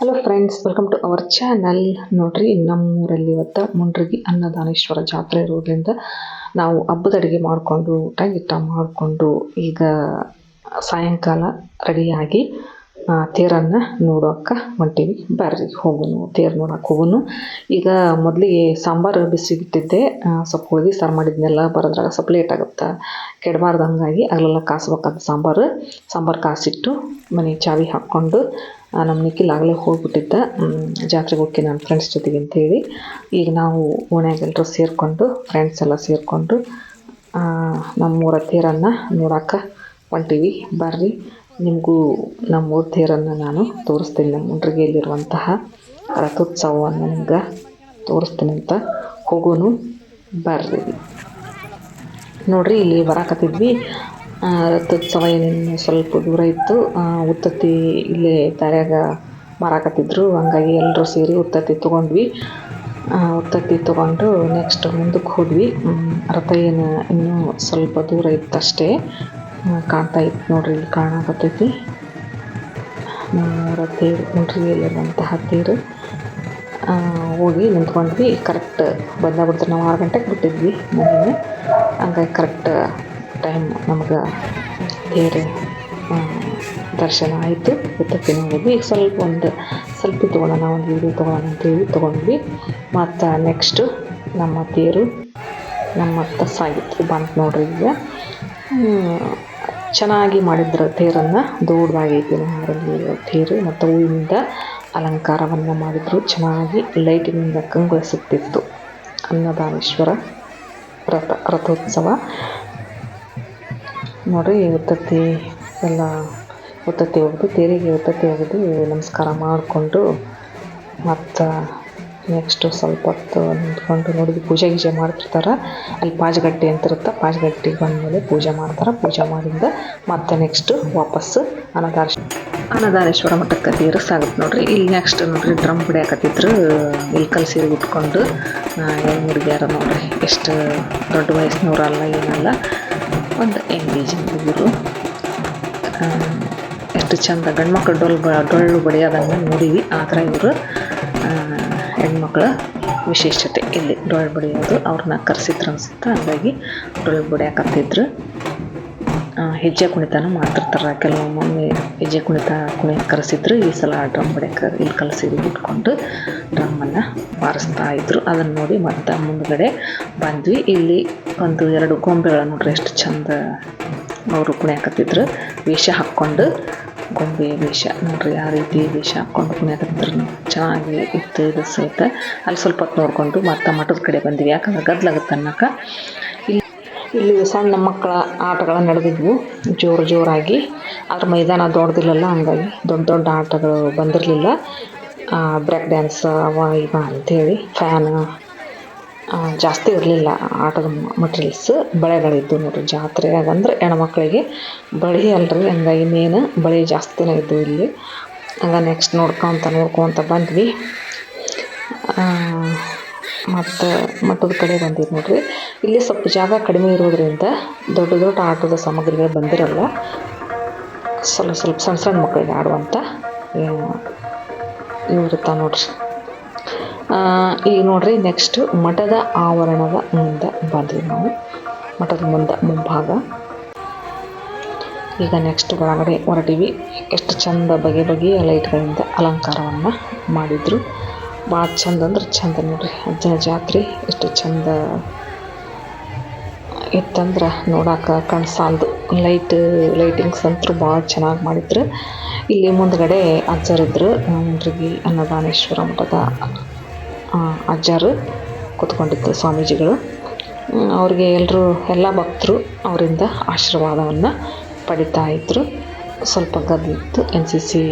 Hello friends welcome to our channel ನೋಡ್ರಿ, ನಮ್ಮೂರಲ್ಲಿ ಇವತ್ತು ಮುಂಡ್ರಗಿ ಅನ್ನದಾನೇಶ್ವರ ಜಾತ್ರೆ ಇರೋದ್ರಿಂದ ನಾವು ಹಬ್ಬದ ಅಡುಗೆ ಮಾಡಿಕೊಂಡು ಊಟ ಗೀಟ ಮಾಡಿಕೊಂಡು ಈಗ ಸಾಯಂಕಾಲ ರೆಡಿಯಾಗಿ ತೇರನ್ನು ನೋಡೋಕ್ಕೆ ನೋಡೋಕೆ ಹೊಂಟೀವಿ. ಬರ್ರಿ, ಹೋಗುನು, ತೇರು ನೋಡೋಕೆ ಹೋಗುನು. ಈಗ ಮೊದಲಿಗೆ ಸಾಂಬಾರು ಬಿಸಿಗಿಟ್ಟಿದ್ದೆ ಸ್ವಲ್ಪ ಹೋಳಿಗೆ ಸಾರು ಮಾಡಿದ್ನೆಲ್ಲ, ಬರೋದ್ರಾಗ ಸ್ವಲ್ಪ ಲೇಟ್ ಆಗುತ್ತೆ. ಕೆಡಬಾರ್ದು ಹಂಗಾಗಿ ಅಲ್ಲೆಲ್ಲ ಕಾಸ್ಬೇಕಾದ ಸಾಂಬಾರು. ಸಾಂಬಾರು ಕಾಸಿಟ್ಟು ಮನೆ ಚಾವಿ ಹಾಕ್ಕೊಂಡು ನಮ್ಮ ನಿಖಿಲ್ ಆಗಲೇ ಹೋಗ್ಬಿಟ್ಟಿದ್ದ. ಜಾತ್ರೆಗೆ ಹೋಗಿ ನನ್ನ ಫ್ರೆಂಡ್ಸ್ ಜೊತೆಗೆ ಅಂತೇಳಿ ಈಗ ನಾವು ಓಣ್ಯಾಗ ಎಲ್ಲರೂ ಸೇರಿಕೊಂಡು ಫ್ರೆಂಡ್ಸ್ ಎಲ್ಲ ಸೇರಿಕೊಂಡು ನಮ್ಮೂರ ತೇರನ್ನು ನೋಡಕ್ಕೆ ಹೊಂಟೀವಿ. ಬರ್ರಿ, ನಿಮಗೂ ನಮ್ಮೂರ ತೇರನ್ನು ನಾನು ತೋರಿಸ್ತೀನಿ. ನಮ್ಮ ಮುಂಡ್ರಿಗೆಯಲ್ಲಿರುವಂತಹ ರಥೋತ್ಸವವನ್ನು ನಿಮ್ಗೆ ತೋರಿಸ್ತೀನಿ ಅಂತ ಹೋಗೋನು. ಬರ್ರಿ. ನೋಡ್ರಿ, ಇಲ್ಲಿ ಬರಾಕತ್ತಿದ್ವಿ. ರಥೋತ್ಸವ ಏನು ಸ್ವಲ್ಪ ದೂರ ಇತ್ತು. ಉತ್ತತ್ತಿ ಇಲ್ಲೇ ದಾರ್ಯಾಗ ಮಾರಾಕತ್ತಿದ್ರು ಹಂಗಾಗಿ ಎಲ್ಲರೂ ಸೇರಿ ಉತ್ತತ್ತಿ ತೊಗೊಂಡ್ವಿ. ಉತ್ತತ್ತಿ ತೊಗೊಂಡು ನೆಕ್ಸ್ಟ್ ಮುಂದಕ್ಕೆ ಹೋದ್ವಿ. ರಥ ಏನು ಇನ್ನೂ ಸ್ವಲ್ಪ ದೂರ ಇತ್ತಷ್ಟೇ. ಕಾಣ್ತಾ ಇತ್ತು ನೋಡ್ರಿ, ಇಲ್ಲಿ ಕಾಣಕತ್ತೈತಿ ತೇರು ಕುಂಟ್ರಿಯಲ್ಲಿರುವಂತಹ ತೇರು ಹೋಗಿ ನಿಂತ್ಕೊಂಡ್ವಿ. ಕರೆಕ್ಟ್ ಬಂದಾಗ ನಾವು ಆರು ಗಂಟೆಗೆ ಬಿಟ್ಟಿದ್ವಿ ಮನೆಯೇ ಹಂಗಾಗಿ ಕರೆಕ್ಟ್ ಟೈಮ್ ನಮ್ಗೆ ಆ, ದರ್ಶನ ಆಯಿತು. ಉತ್ತತ್ತಿನ ಹೋದ್ವಿ ಈಗ ಸ್ವಲ್ಪ ಒಂದು ಸ್ವಲ್ಪ ತೊಗೊಳ್ಳೋಣ ಒಂದು ವೀಡಿಯೋ ತೊಗೊಳೋಣ ಅಂತೇಳಿ ತೊಗೊಂಡ್ವಿ. ಮತ್ತು ನೆಕ್ಸ್ಟು ನಮ್ಮ ತೇರು ನಮ್ಮ ಅತ್ತ ಸಾಗಿತ್ತು ಬಂತು ನೋಡ್ರಿ ಈಗ. ಚೆನ್ನಾಗಿ ಮಾಡಿದ್ರು ತೇರನ್ನು. ದೊಡ್ಡದಾಗೈತಿ ನಮ್ಮೂರಲ್ಲಿ ತೇರು. ಮತ್ತು ಹೂವಿನಿಂದ ಅಲಂಕಾರವನ್ನು ಮಾಡಿದ್ರು. ಚೆನ್ನಾಗಿ ಲೈಟಿನಿಂದ ಕಂಗೊಳಿಸುತ್ತಿತ್ತು ಅನ್ನದಾನೇಶ್ವರ ರಥ ರಥೋತ್ಸವ. ನೋಡ್ರಿ ಉತ್ತತ್ತಿ ಎಲ್ಲ ಉತ್ತತ್ತಿ ಒಗೆದು ತೇರಿಗೆ ಉತ್ತತ್ತಿ ಒಗೆದು ನಮಸ್ಕಾರ ಮಾಡಿಕೊಂಡು ಮತ್ತು ನೆಕ್ಸ್ಟು ಸ್ವಲ್ಪ ಹೊತ್ತು ನಿಂತ್ಕೊಂಡು ನೋಡಿದ್ವಿ. ಪೂಜೆ ಗೀಜೆ ಮಾಡ್ತಿರ್ತಾರೆ. ಅಲ್ಲಿ ಪಾಜ್ಗಟ್ಟಿ ಅಂತ ಇರುತ್ತೆ ಬಂದ ಬಂದಮೇಲೆ ಪೂಜೆ ಮಾಡ್ತಾರೆ. ಪೂಜೆ ಮಾಡಿಂದ ಮತ್ತೆ ನೆಕ್ಸ್ಟು ವಾಪಸ್ಸು ಅನ್ನದಾನೇಶ್ ಅನದಾರೇಶ್ವರ ಮಠಕ್ಕೆ ತೀರ ಸಾಗುತ್ತೆ ನೋಡ್ರಿ. ಇಲ್ಲಿ ನೆಕ್ಸ್ಟ್ ನೋಡ್ರಿ, ಡ್ರಮ್ ಬಿಡಿಯಾಕತ್ತಿದ್ರು ಇಲ್ಕಲ್ ಸೀರೆ ಉಟ್ಕೊಂಡು ಹೆಂಗೆ ಹುಡುಗಿಯಾರ ನೋಡ್ರಿ. ಎಷ್ಟು ದೊಡ್ಡ ವಯಸ್ಸಿನವ್ರಲ್ಲ ಏನಲ್ಲ. ಒಂದು ಎಂಗೇಜಿಂಗ್ ಹುಡುಗರು ಎಷ್ಟು ಚಂದ ಗಂಡು ಮಕ್ಕಳು ಡೊಳ್ಳು ಡೊಳ್ಳು ಬಡಿಯೋದನ್ನು ನೋಡೀವಿ. ಆ ಥರ ಇವರು ಹೆಣ್ಮಕ್ಳ ವಿಶೇಷತೆ. ಇಲ್ಲಿ ಡೊಳ್ಳು ಬಡಿಯೋದು ಅವ್ರನ್ನ ಕರೆಸಿದ್ರು ಅನ್ಸುತ್ತೆ? ಹಾಗಾಗಿ ಡೊಳ್ಳು ಬಡಿಯಾಕತ್ತಿದ್ರು. ಹೆಜ್ಜೆ ಕುಣಿತನ ಮಾಡ್ತಿರ್ತಾರೆ. ಕೆಲವೊಮ್ಮೆ ಹೆಜ್ಜೆ ಕುಣಿತ ಕುಣಿ ಕರೆಸಿದ್ರು, ಈ ಸಲ ಡ್ರಮ್ ಬಡಿಯಕ್ಕೆ ಇಲ್ಲಿ ಕಲಸಿರಿ ಇಟ್ಕೊಂಡು ಡ್ರಮ್ಮನ್ನು ಬಾರಿಸ್ತಾ ಇದ್ರು. ಅದನ್ನು ನೋಡಿ ಮತ್ತೆ ಮುಂದ್ಗಡೆ ಬಂದ್ವಿ. ಇಲ್ಲಿ ಒಂದು ಎರಡು ಗೊಂಬೆಗಳು ನೋಡ್ರಿ, ಎಷ್ಟು ಚಂದ ಅವರು ಕುಣಿಯಾಕತ್ತಿದ್ರು. ವೇಷ ಹಾಕ್ಕೊಂಡು, ಗೊಂಬೆ ವೇಷ ನೋಡ್ರಿ, ಆ ರೀತಿ ವೇಷ ಹಾಕ್ಕೊಂಡು ಕುಣಿಯಾಕತ್ತಿದ್ರು. ಚೆನ್ನಾಗಿ ಇತ್ತು ಇದು ಸಹಿತ. ಅಲ್ಲಿ ಸ್ವಲ್ಪ ಹೊತ್ತು ನೋಡಿಕೊಂಡು ಮತ್ತೆ ಮಠದ ಕಡೆ ಬಂದ್ವಿ. ಯಾಕಂದ್ರೆ ಗದ್ಲಾಗುತ್ತೆ ಅನ್ನಕ್ಕೆ ಇಲ್ಲಿ ಸಣ್ಣ ಮಕ್ಕಳ ಆಟಗಳು ನಡೆದಿದ್ವು. ಜೋರು ಜೋರಾಗಿ. ಅದ್ರ ಮೈದಾನ ದೊಡ್ಡದಿಲ್ಲಲ್ಲ, ಹಂಗಾಗಿ ದೊಡ್ಡ ದೊಡ್ಡ ಆಟಗಳು ಬಂದಿರಲಿಲ್ಲ. ಬ್ರೇಕ್ ಡ್ಯಾನ್ಸ್ ಅವ ಇವ ಅಂಥೇಳಿ ಫ್ಯಾನ್ ಜಾಸ್ತಿ ಇರಲಿಲ್ಲ ಆಟದ ಮಟೀರಿಯಲ್ಸ್ ಬಳೆಗಳಿದ್ದು ಜಾತ್ರೆ ಜಾತ್ರೆಯಾಗ ಅಂದ್ರೆ ಹೆಣ್ಮಕ್ಳಿಗೆ ಬಳೆ ಅಲ್ರಿ, ಹಂಗಾಗಿ ಮೇನ್ ಬಳೆ ಜಾಸ್ತಿನೇ ಇದ್ದು ಇಲ್ಲಿ. ಹಂಗ ನೆಕ್ಸ್ಟ್ ನೋಡ್ಕೊತ ನೋಡ್ಕೊತ ಬಂದ್ವಿ. ಮತ್ತು ಮಠದ ಕಡೆ ಬಂದಿದ್ದು ನೋಡ್ರಿ. ಇಲ್ಲಿ ಸ್ವಲ್ಪ ಜಾಗ ಕಡಿಮೆ ಇರೋದ್ರಿಂದ ದೊಡ್ಡ ದೊಡ್ಡ ಆಟದ ಸಾಮಗ್ರಿಗಳು ಬಂದಿರಲ್ಲ. ಸ್ವಲ್ಪ ಸ್ವಲ್ಪ ಸಣ್ಣ ಸಣ್ಣ ಮಕ್ಕಳಿಗೆ ಆಡುವಂಥ ಇವ್ರತ್ತ ನೋಡ್ರಿ. ಈಗ ನೋಡ್ರಿ ನೆಕ್ಸ್ಟ್ ಮಠದ ಆವರಣದ ಮುಂದೆ ಬಂದ್ವಿ ನಾವು. ಮಠದ ಮುಂದೆ ಮುಂಭಾಗ. ಈಗ ನೆಕ್ಸ್ಟ್ ಒಳಗಡೆ ಹೊರಟಿವಿ. ಎಷ್ಟು ಚಂದ ಬಗೆ ಬಗೆಯ ಲೈಟ್ಗಳಿಂದ ಅಲಂಕಾರವನ್ನು ಮಾಡಿದರು. ಭಾಳ ಚಂದ ಅಂದ್ರೆ ಚಂದ ನೋಡ್ರಿ. ಅಜ್ಜನ ಜಾತ್ರೆ ಎಷ್ಟು ಚಂದ ಇತ್ತಂದ್ರೆ ನೋಡಕ್ಕೆ ಕಣ್ ಸಾಲದು ಲೈಟ್ ಲೈಟಿಂಗ್ಸ್ ಅಂತೂ ಭಾಳ ಚೆನ್ನಾಗಿ ಮಾಡಿದ್ರು. ಇಲ್ಲಿ ಮುಂದ್ಗಡೆ ಅಜ್ಜರಿದ್ರು ಮುಂಡ್ರಿಗಿ ಅನ್ನದಾನೇಶ್ವರ ಮಠದ ಅಜ್ಜರು ಕೂತ್ಕೊಂಡಿದ್ದು ಸ್ವಾಮೀಜಿಗಳು. ಅವ್ರಿಗೆ ಎಲ್ಲರೂ ಎಲ್ಲ ಭಕ್ತರು ಅವರಿಂದ ಆಶೀರ್ವಾದವನ್ನು ಪಡಿತಾ ಇದ್ದರು ಸ್ವಲ್ಪ ಗದ್ದಿತ್ತು ಎನ್ ಸಿ ಸಿ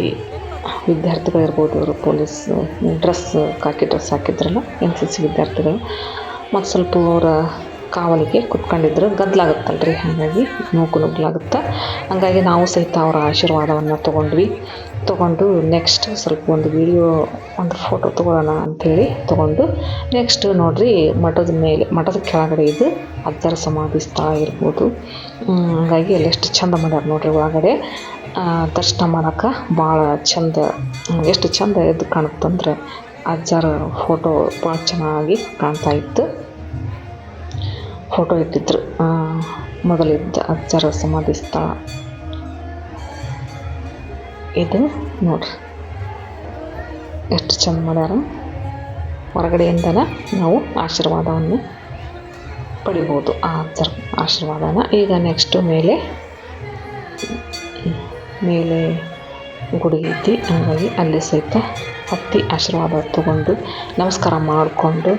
ವಿದ್ಯಾರ್ಥಿಗಳಿರ್ಬೋದು ಅವರು ಪೊಲೀಸ್ ಡ್ರೆಸ್ ಕಾಕಿ ಡ್ರೆಸ್ ಹಾಕಿದ್ರಲ್ಲ ಎನ್ ಸಿ ಸಿ ವಿದ್ಯಾರ್ಥಿಗಳು. ಮತ್ತು ಸ್ವಲ್ಪ ಅವರ ಕಾವಲಿಗೆ ಕುತ್ಕೊಂಡಿದ್ರು. ಗದ್ದಲಾಗುತ್ತಲ್ರಿ ಹಾಗಾಗಿ ನೂಕು ನುಗ್ಗಲಾಗುತ್ತೆ ಹಾಗಾಗಿ ನಾವು ಸಹಿತ ಅವರ ಆಶೀರ್ವಾದವನ್ನು ತೊಗೊಂಡ್ವಿ. ತೊಗೊಂಡು ನೆಕ್ಸ್ಟ್ ಸ್ವಲ್ಪ ಒಂದು ವಿಡಿಯೋ ಒಂದು ಫೋಟೋ ತೊಗೊಳ್ಳೋಣ ಅಂಥೇಳಿ ತೊಗೊಂಡು ನೆಕ್ಸ್ಟ್ ನೋಡಿರಿ ಮಠದ ಮೇಲೆ, ಮಠದ ಕೆಳಗಡೆ ಇದು ಅಜ್ಜರ ಸಮಾಧಿ ಸ್ಥಳ ಇರ್ಬೋದು. ಹಾಗಾಗಿ ಅಲ್ಲಿ ಎಷ್ಟು ಚಂದ ಮಾಡ್ಯಾರ ನೋಡಿರಿ ಒಳಗಡೆ. ದರ್ಶನ ಮಾಡೋಕೆ ಭಾಳ ಚಂದ ಎಷ್ಟು ಚಂದ ಎದ್ದು ಕಾಣುತ್ತಂದ್ರೆ ಅಜ್ಜರ ಫೋಟೋ ಭಾಳ ಚೆನ್ನಾಗಿ ಕಾಣ್ತಾ ಇತ್ತು. ಫೋಟೋ ಇಟ್ಟಿದ್ರು. ಮೊದಲಿದ್ದ ಅಜ್ಜರ ಸಮಾಧಿ ಸ್ಥಳ. ಇದು ನೋಡ್ರಿ. ಎಷ್ಟು ಚಂದ ಮಾಡ್ಯಾರ. ಹೊರಗಡೆಯಿಂದನೇ ನಾವು ಆಶೀರ್ವಾದವನ್ನು ಪಡಿಬೋದು. ಆ ಅಜ್ಜರ ಆಶೀರ್ವಾದನ. ಈಗ ನೆಕ್ಸ್ಟು ಮೇಲೆ ಮೇಲೆ ಗುಡಿ ಐತಿ. ಹಂಗಾಗಿ ಅಲ್ಲಿ ಸಹಿತ ಹತ್ತಿ ಆಶೀರ್ವಾದ ತಗೊಂಡು ನಮಸ್ಕಾರ ಮಾಡಿಕೊಂಡು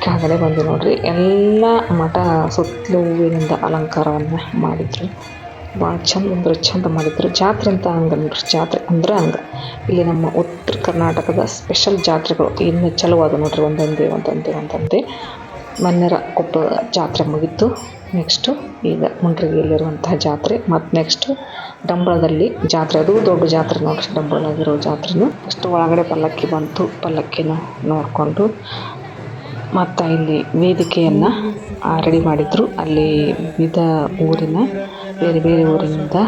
ಕೆಳಗಡೆ ಬಂದು ನೋಡ್ರಿ. ಎಲ್ಲ ಮಠ ಸುತ್ತಲೂ ಹೂವಿನಿಂದ ಅಲಂಕಾರವನ್ನು ಮಾಡಿದ್ರು. ಭಾಳ ಚಂದ ಅಂದ್ರೆ ಚಂದ ಮಾಡಿದ್ರು. ಜಾತ್ರೆ ಅಂತ ಹಂಗೆ ನೋಡ್ರಿ, ಜಾತ್ರೆ ಅಂದ್ರೆ ಹಂಗೆ. ಇಲ್ಲಿ ನಮ್ಮ ಉತ್ತರ ಕರ್ನಾಟಕದ ಸ್ಪೆಷಲ್ ಜಾತ್ರೆಗಳು ಇನ್ನು ಚಲೋ ಅದು ನೋಡ್ರಿ. ಒಂದೊಂದೇ ಒಂದೊಂದೇ ಒಂದೊಂದೇ. ಮನ್ನೆರ ಕೊಪ್ಪ ಜಾತ್ರೆ ಮುಗೀತು. ನೆಕ್ಸ್ಟು ಈಗ ಮುಂಡ್ರಿಗೆಯಲ್ಲಿರುವಂತಹ ಜಾತ್ರೆ, ಮತ್ತು ನೆಕ್ಸ್ಟು ಡಂಬಳದಲ್ಲಿ ಜಾತ್ರೆ. ಅದು ದೊಡ್ಡ ಜಾತ್ರೆ ನೋಡ್ರಿ ಡಂಬಳದಾಗಿರೋ ಜಾತ್ರೆನು. ಅಷ್ಟು ಒಳಗಡೆ ಪಲ್ಲಕ್ಕಿ ಬಂತು, ಪಲ್ಲಕ್ಕಿನ ನೋಡಿಕೊಂಡು ಮತ್ತು ಇಲ್ಲಿ ವೇದಿಕೆಯನ್ನು ರೆಡಿ ಮಾಡಿದ್ರು. ಅಲ್ಲಿ ವಿವಿಧ ಊರಿನ, ಬೇರೆ ಬೇರೆ ಊರಿನಿಂದ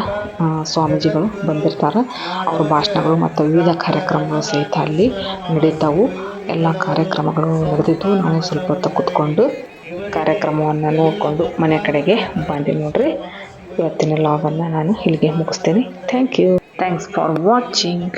ಸ್ವಾಮೀಜಿಗಳು ಬಂದಿರ್ತಾರೆ. ಅವ್ರ ಭಾಷಣಗಳು ಮತ್ತು ವಿವಿಧ ಕಾರ್ಯಕ್ರಮಗಳು ಸಹಿತ ಅಲ್ಲಿ ನಡೀತಾವು. ಎಲ್ಲ ಕಾರ್ಯಕ್ರಮಗಳು ನಡೆದಿದ್ದು ನಾವು ಸ್ವಲ್ಪ ಹೊತ್ತು ಕೂತ್ಕೊಂಡು ಕಾರ್ಯಕ್ರಮವನ್ನು ನೋಡಿಕೊಂಡು ಮನೆ ಕಡೆಗೆ ಬಂದೆ ನೋಡ್ರಿ. ಇವತ್ತಿನ ಲಾಗನ್ನು ನಾನು ಇಲ್ಲಿಗೆ ಮುಗಿಸ್ತೀನಿ. Thank you thanks for watching